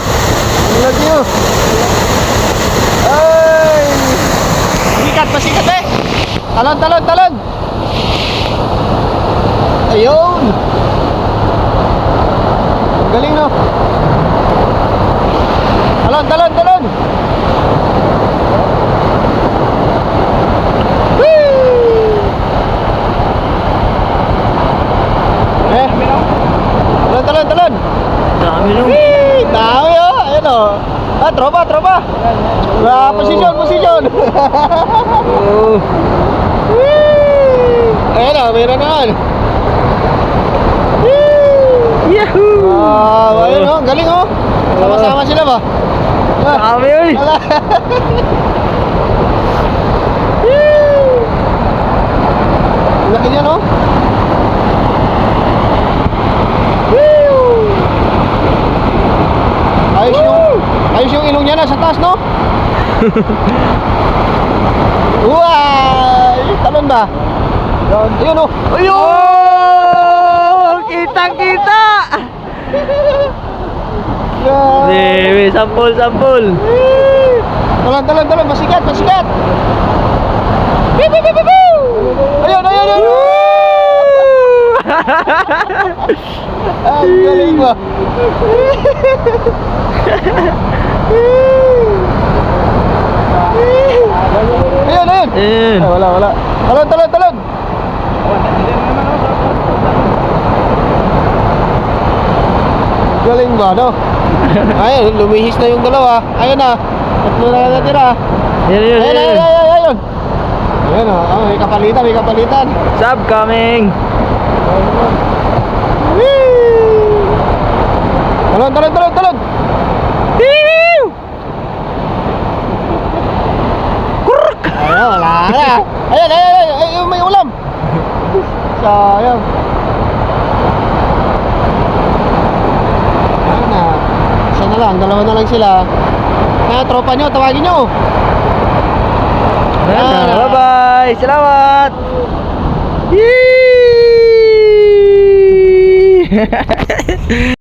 lagi oh. Ay! Pasikat, pasikat eh! Talon, talon, talon! Ayun! Ang Galing no? Talon, talon, talon! Whee! Eh? Talon, talon, talon! Dami nung. Whee! Dami oh! Ayun oh! Ah, tropa, tropa! Ah, posisyon, posisyon! Oh. Ayun oh, meron naman! Whee! Yahoo! Wow, ayun oh, galing oh! Sama-sama sila ba? Ah, Dami yun. Wala! Laki niya no? Whee! Ayos yung, ayos yung ilong niya na sa taas no? Uway! Talon ba? Ayun oh! Ayun! Oh! Kitang kita! Yeah. Dewi, sampul, sampul. Talon, talon, talon, masikat, masikat! Biu, biu, biu, biu, biu! Ayun, ayun, ayun! Ang galing ba? Ayun, ayun! Ayun. Ay, wala, wala. Talon, talon, talon! Galing ba, no? Ayun, lumihis na yung dalawa. Ayun na. Tatlo na natira. Ayun, yun, Ayun, ayun, yun. ayun, ayun. Ayun, oh, oh, may kapalitan, may kapalitan. Sub coming. Whee! Talon, talon, talon, talon! Ayun, wala na. Ayun, ayun, ayun, ayun, may ulam. Sayang. Ayun na. Isa na lang, dalawa na lang sila. Kaya tropa nyo, tawagin nyo. Ayan na. Bye-bye. Salamat. Yee!